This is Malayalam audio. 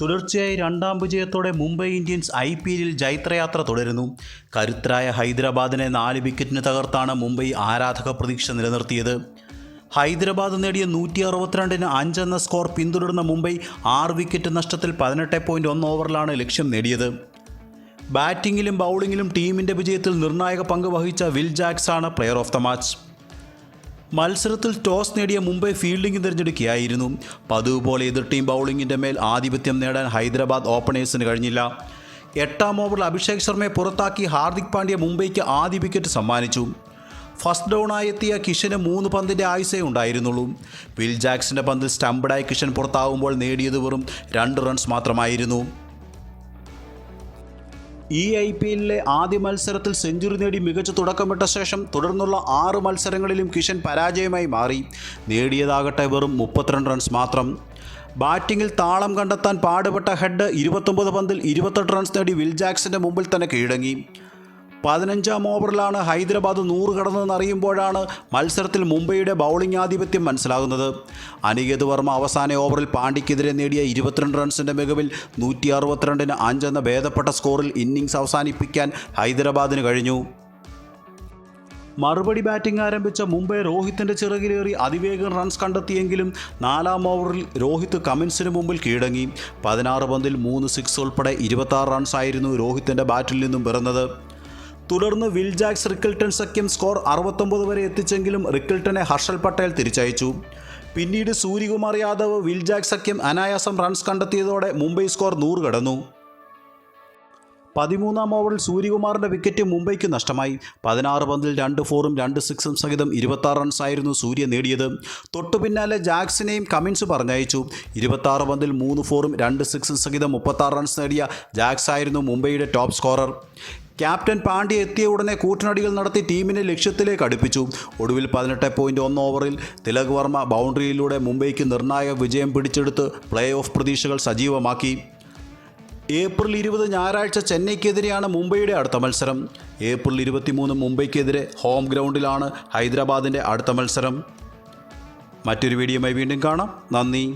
തുടർച്ചയായി രണ്ടാം വിജയത്തോടെ മുംബൈ ഇന്ത്യൻസ് ഐ പി എല്ലിൽ ജൈത്രയാത്ര തുടരുന്നു. കരുത്തരായ ഹൈദരാബാദിനെ നാല് വിക്കറ്റിന് തകർത്താണ് മുംബൈ ആരാധക പ്രതീക്ഷ നിലനിർത്തിയത്. ഹൈദരാബാദ് നേടിയ നൂറ്റി അറുപത്തിരണ്ടിന് അഞ്ചെന്ന സ്കോർ പിന്തുടർന്ന മുംബൈ ആറ് വിക്കറ്റ് നഷ്ടത്തിൽ പതിനെട്ട് പോയിന്റ് ഒന്ന് ഓവറിലാണ് ലക്ഷ്യം നേടിയത്. ബാറ്റിങ്ങിലും ബൗളിങ്ങിലും ടീമിന്റെ വിജയത്തിൽ നിർണായക പങ്ക് വഹിച്ച വിൽ ജാക്സ് ആണ് പ്ലെയർ ഓഫ് ദ മാച്ച്. മത്സരത്തിൽ ടോസ് നേടിയ മുംബൈ ഫീൽഡിംഗ് തിരഞ്ഞെടുക്കുകയായിരുന്നു. പതിവ് പോലെ എതിർ ടീം ബൗളിങ്ങിന്റെ മേൽ ആധിപത്യം നേടാൻ ഹൈദരാബാദ് ഓപ്പണേഴ്സിന് കഴിഞ്ഞില്ല. എട്ടാം ഓവറിൽ അഭിഷേക് ശർമ്മയെ പുറത്താക്കി ഹാർദിക് പാണ്ഡ്യ മുംബൈക്ക് ആദ്യ വിക്കറ്റ് സമ്മാനിച്ചു. ഫസ്റ്റ് ഡൗണായി എത്തിയ കിഷന് മൂന്ന് പന്തിന്റെ ആയുസേ ഉണ്ടായിരുന്നുള്ളൂ. വിൽ ജാക്സിന്റെ പന്തിൽ സ്റ്റംപ്ഡായി കിഷൻ പുറത്താവുമ്പോൾ നേടിയത് വെറും രണ്ട് റൺസ് മാത്രമായിരുന്നു. ഈ ഐ പി എല്ലിലെ ആദ്യ മത്സരത്തിൽ സെഞ്ചുറി നേടി മികച്ച തുടക്കമിട്ട ശേഷം തുടർന്നുള്ള ആറ് മത്സരങ്ങളിലും കിഷൻ പരാജയമായി മാറി. നേടിയതാകട്ടെ വെറും മുപ്പത്തിരണ്ട് റൺസ് മാത്രം. ബാറ്റിങ്ങിൽ താളം കണ്ടെത്താൻ പാടുപെട്ട ഹെഡ് ഇരുപത്തൊമ്പത് പന്തിൽ ഇരുപത്തെട്ട് റൺസ് നേടി വിൽ ജാക്സിന്റെ മുമ്പിൽ തന്നെ കീഴടങ്ങി. പതിനഞ്ചാം ഓവറിലാണ് ഹൈദരാബാദ് നൂറ് കടന്നതെന്ന് അറിയുമ്പോഴാണ് മത്സരത്തിൽ മുംബൈയുടെ ബൗളിംഗ് ആധിപത്യം മനസ്സിലാകുന്നത്. അനികേത് വർമ്മ അവസാന ഓവറിൽ പാണ്ഡ്യക്കെതിരെ നേടിയ ഇരുപത്തിരണ്ട് റൺസിന്റെ മികവിൽ നൂറ്റി അറുപത്തിരണ്ടിന് അഞ്ചെന്ന ഭേദപ്പെട്ട സ്കോറിൽ ഇന്നിംഗ്സ് അവസാനിപ്പിക്കാൻ ഹൈദരാബാദിന് കഴിഞ്ഞു. മറുപടി ബാറ്റിംഗ് ആരംഭിച്ച മുംബൈ രോഹിത്തിന്റെ ചിറകിലേറി അതിവേഗം റൺസ് കണ്ടെത്തിയെങ്കിലും നാലാം ഓവറിൽ രോഹിത് കമിൻസിന് മുമ്പിൽ കീഴടങ്ങി. പതിനാറ് പന്തിൽ മൂന്ന് സിക്സ് ഉൾപ്പെടെ ഇരുപത്താറ് റൺസായിരുന്നു രോഹിത്തിന്റെ ബാറ്റിൽ നിന്നും പിറന്നത്. തുടർന്ന് വിൽ ജാക്സ് റിക്കിൾട്ടൺ സഖ്യം സ്കോർ അറുപത്തൊമ്പത് വരെ എത്തിച്ചെങ്കിലും റിക്കിൾട്ടനെ ഹർഷൽ പട്ടേൽ തിരിച്ചയച്ചു. പിന്നീട് സൂര്യകുമാർ യാദവ് വിൽ ജാക്സ് സഖ്യം അനായാസം റൺസ് കണ്ടെത്തിയതോടെ മുംബൈ സ്കോർ നൂറ് കടന്നു. പതിമൂന്നാം ഓവറിൽ സൂര്യകുമാറിന്റെ വിക്കറ്റ് മുംബൈക്ക് നഷ്ടമായി. പതിനാറ് പന്തിൽ രണ്ട് ഫോറും രണ്ട് സിക്സും സഹിതം ഇരുപത്താറ് റൺസായിരുന്നു സൂര്യ നേടിയത്. തൊട്ടു പിന്നാലെ ജാക്സിനെയും കമിൻസ് പറഞ്ഞയച്ചു. ഇരുപത്താറ് പന്തിൽ മൂന്ന് ഫോറും രണ്ട് സിക്സും സഹിതം മുപ്പത്താറ് റൺസ് നേടിയ ജാക്സ് ആയിരുന്നു മുംബൈയുടെ ടോപ്പ് സ്കോറർ. ക്യാപ്റ്റൻ പാണ്ഡ്യ എത്തിയ ഉടനെ കൂറ്റനടികൾ നടത്തി ടീമിനെ ലക്ഷ്യത്തിലേക്ക് അടുപ്പിച്ചു. ഒടുവിൽ പതിനെട്ട് പോയിന്റ് ഒന്ന് ഓവറിൽ തിലക് വർമ്മ ബൗണ്ടറിയിലൂടെ മുംബൈക്ക് നിർണായക വിജയം പിടിച്ചെടുത്ത് പ്ലേ ഓഫ് പ്രതീക്ഷകൾ സജീവമാക്കി. ഏപ്രിൽ ഇരുപത് ഞായറാഴ്ച ചെന്നൈക്കെതിരെയാണ് മുംബൈയുടെ അടുത്ത മത്സരം. ഏപ്രിൽ ഇരുപത്തിമൂന്ന് മുംബൈക്കെതിരെ ഹോം ഗ്രൗണ്ടിലാണ് ഹൈദരാബാദിന്റെ അടുത്ത മത്സരം. മറ്റൊരു വീഡിയോയുമായി വീണ്ടും കാണാം. നന്ദി.